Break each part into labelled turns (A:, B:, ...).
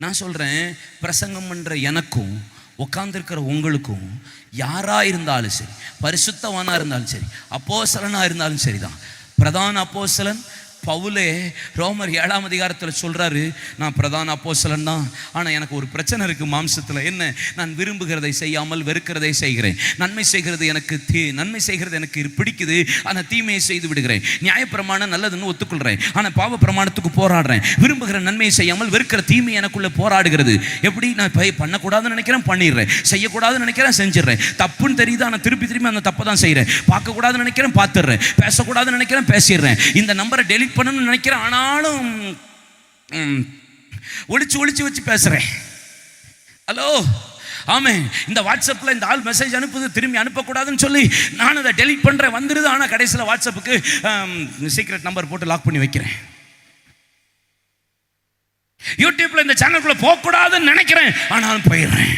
A: நான் சொல்கிறேன் பிரசங்கம் பண்ணுற எனக்கும் உட்காந்துருக்கிற உங்களுக்கும் யாராக இருந்தாலும் சரி பரிசுத்தவானாக இருந்தாலும் சரி அப்போசலனாக இருந்தாலும் சரி தான் பிரதான அப்போசலன் பவுலே ரோமர் ஏழாம் அதிகாரத்தில் சொல்கிறாரு நான் பிரதான அப்போசலன் தான். ஆனால் எனக்கு ஒரு பிரச்சனை இருக்குது மாம்சத்தில். என்ன? நான் விரும்புகிறதை செய்யாமல் வெறுக்கிறதை செய்கிறேன். நன்மை செய்கிறது எனக்கு தீ நன்மை செய்கிறது எனக்கு பிடிக்குது. ஆனால் தீமையை செய்து விடுகிறேன். நியாயப்பிரமாணம் நல்லதுன்னு ஒத்துக்கொள்கிறேன் ஆனால் பாவ பிரமாணத்துக்கு போராடுறேன். விரும்புகிற நன்மையை செய்யாமல் வெறுக்கிற தீமை எனக்குள்ளே போராடுகிறது. எப்படி? நான் பண்ணக்கூடாதுன்னு நினைக்கிறேன் பண்ணிடுறேன். செய்யக்கூடாதுன்னு நினைக்கிறேன் செஞ்சிடுறேன். தப்புன்னு தெரியுது? ஆனால் திருப்பி திரும்பி அந்த தப்பை தான் செய்கிறேன் பார்க்கக்கூடாதுன்னு நினைக்கிறேன் பார்த்துடுறேன். பேசக்கூடாதுன்னு நினைக்கிறேன் பேசிடுறேன். இந்த நம்பரை டெலிட் பண்ணணும்னு நினைக்கிறேன். ஆனாலும் ம், ஒளிச்சு ஒளிச்சு வச்சு பேசுகிறேன் ஹலோ ஆமே இந்த வாட்ஸ்அப்பில் இந்த ஆள் மெசேஜ் அனுப்புது திரும்பி அனுப்பக்கூடாதுன்னு சொல்லி நான் அதை டெலிட் பண்ணுறேன் வந்துடுது ஆனால் கடைசியில் வாட்ஸ்அப்புக்கு சீக்ரெட் நம்பர் போட்டு லாக் பண்ணி வைக்கிறேன். யூடியூப்ல இந்த சேனலுக்குள்ள போகக்கூடாதுன்னு நினைக்கிறேன். ஆனாலும் போயிடுறேன்.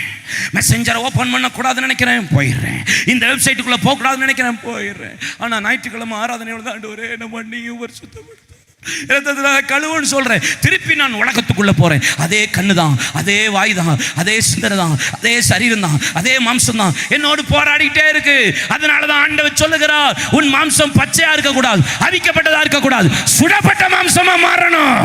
A: மெசஞ்சரை ஓப்பன் பண்ணக்கூடாதுன்னு நினைக்கிறேன். போயிடுறேன். இந்த வெப்சைட்டுக்குள்ள போகக்கூடாதுன்னு நினைக்கிறேன். போயிடுறேன். ஆனால் ஞாயிற்றுக்கிழமை ஆராதனையோட தான் ஒரே நம்ம நீயும் ஒரு சுத்தப்படுத்த கழுவுன்னு சொல்றேன். திருப்பி நான் உலகத்துக்குள்ள போறேன். அதே கண்ணு தான் அதே வாய் தான் அதே சிந்தனை தான் அதே சரீரம் தான் அதே மாம்சம் தான் என்னோடு போராடிக்கிட்டே இருக்கு. அதனால தான் ஆண்டவர் சொல்லுகிறார் உன் மாம்சம் பச்சையா இருக்கக்கூடாது அவிக்கப்பட்டதா இருக்கக்கூடாது. சுடப்பட்ட மாம்சமா மாறணும்.